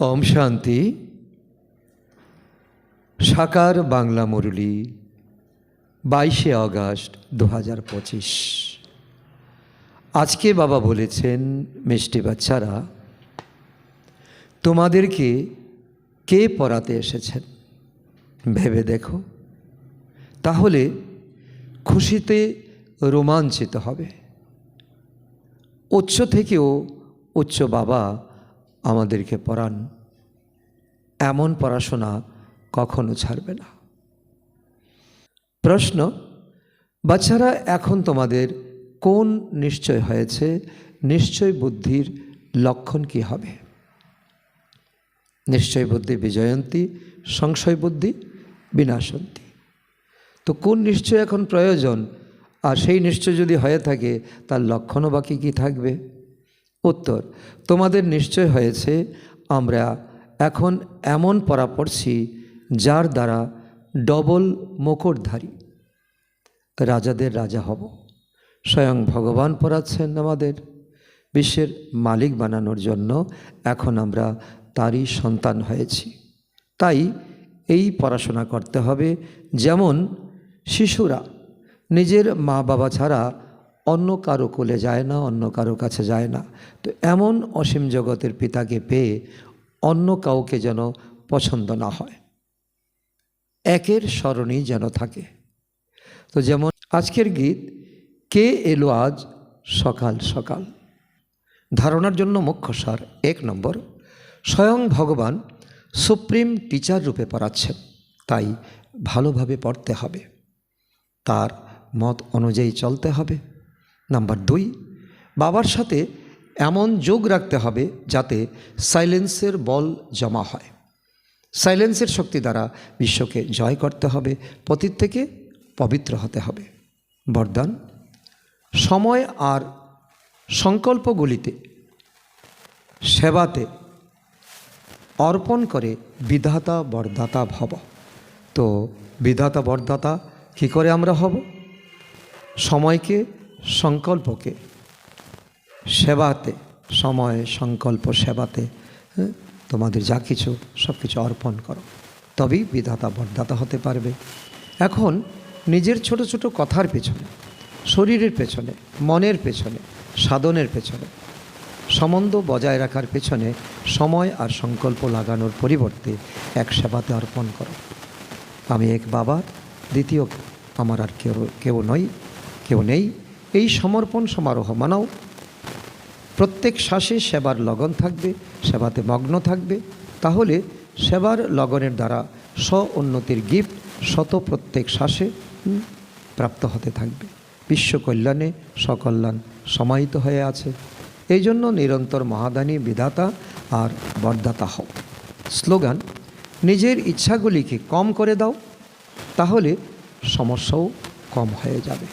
ওম শান্তি। সাকার বাংলা মুরলি, বাইশে আগস্ট দু হাজার পঁচিশ। আজকে বাবা বলেছেন, মিষ্টি বাচ্চারা, তোমাদেরকে কে পড়াতে এসেছেন? ভেবে দেখো। তাহলে খুশিতে রোমাঞ্চিত হবে। উচ্চ থেকেও উচ্চ বাবা আমাদেরকে পড়ান। এমন পড়াশোনা কখনো ছাড়বে না। প্রশ্ন, বাচ্চারা এখন তোমাদের কোন নিশ্চয় হয়েছে? নিশ্চয় বুদ্ধির লক্ষণ কি হবে? নিশ্চয় বুদ্ধি বিজয়ন্তী, সংশয় বুদ্ধি বিনাশন্তী। তো কোন নিশ্চয় এখন প্রয়োজন? আর সেই নিশ্চয় যদি হয়ে থাকে, তার লক্ষণও বাকি কি থাকবে? উত্তর, তোমাদের নিশ্চয় হয়েছে, আমরা এখন এমন পড়ছি যার দ্বারা ডবল মুকুটধারী। রাজাদের রাজা হব। স্বয়ং ভগবান পড়াচ্ছেন আমাদের। বিশ্বের মালিক বানানোর জন্য এখন আমরা তারই সন্তান হয়েছি। তাই এই পড়াশোনা করতে হবে। যেমন শিশুরা নিজের মা বাবা ছাড়া অন্য কারও কোলে যায় না, অন্য কারও কাছে যায় না। তো এমন অসীম জগতের পিতাকে পেয়ে অন্য কাউকে যেন পছন্দ না হয়। একের স্মরণই যেন থাকে। তো যেমন আজকের গীত, কে এলো আজ সকাল সকাল? ধারণার জন্য মুখ্য সার এক নম্বর, স্বয়ং ভগবান সুপ্রিম টিচার রূপে পড়াচ্ছেন তাই ভালোভাবে পড়তে হবে। তার মত অনুযায়ী চলতে হবে। নাম্বার দুই, বাবার সাথে এমন যোগ রাখতে হবে যাতে সাইলেন্সের বল জমা হয়। সাইলেন্সের শক্তি দ্বারা বিশ্বকে জয় করতে হবে পতীত থেকে পবিত্র হতে হবে। বরদান, সময় আর সংকল্পগুলিতে, সেবাতে অর্পণ করে বিধাতা বরদাতা ভব। তো বিধাতা বরদাতা কী করে আমরা হব? সময়কে সংকল্পকে সেবাতে সময় সংকল্প সেবাতে হ্যাঁ, তোমাদের যা কিছু সব কিছু অর্পণ করো। তবেই বিধাতা বরদাতা হতে পারবে। এখন নিজের ছোট ছোট কথার পেছনে শরীরের পেছনে মনের পেছনে সাধনের পেছনে সম্বন্ধ বজায় রাখার পেছনে সময় আর সংকল্প লাগানোর পরিবর্তে এক সেবাতে অর্পণ করো। আমি এক বাবা দ্বিতীয় আমার আর কেউ কেউ নই কেউ নেই। এই সমর্পণ সমারোহ মানাও। প্রত্যেক শ্বাসে সেবার লগন থাকবে, সেবাতে মগ্ন থাকবে। তাহলে সেবার লগনের দ্বারা স্ব উন্নতির গিফট শত প্রত্যেক শ্বাসে প্রাপ্ত হতে থাকবে। বিশ্ব কল্যাণে সকল্যাণ সমাহিত হয়ে আছে। এই জন্য নিরন্তর মহাদানী, বিধাতা আর বরদাতা হও। স্লোগান, নিজের ইচ্ছাগুলিকে কম করে দাও, তাহলে সমস্যাও কম হয়ে যাবে।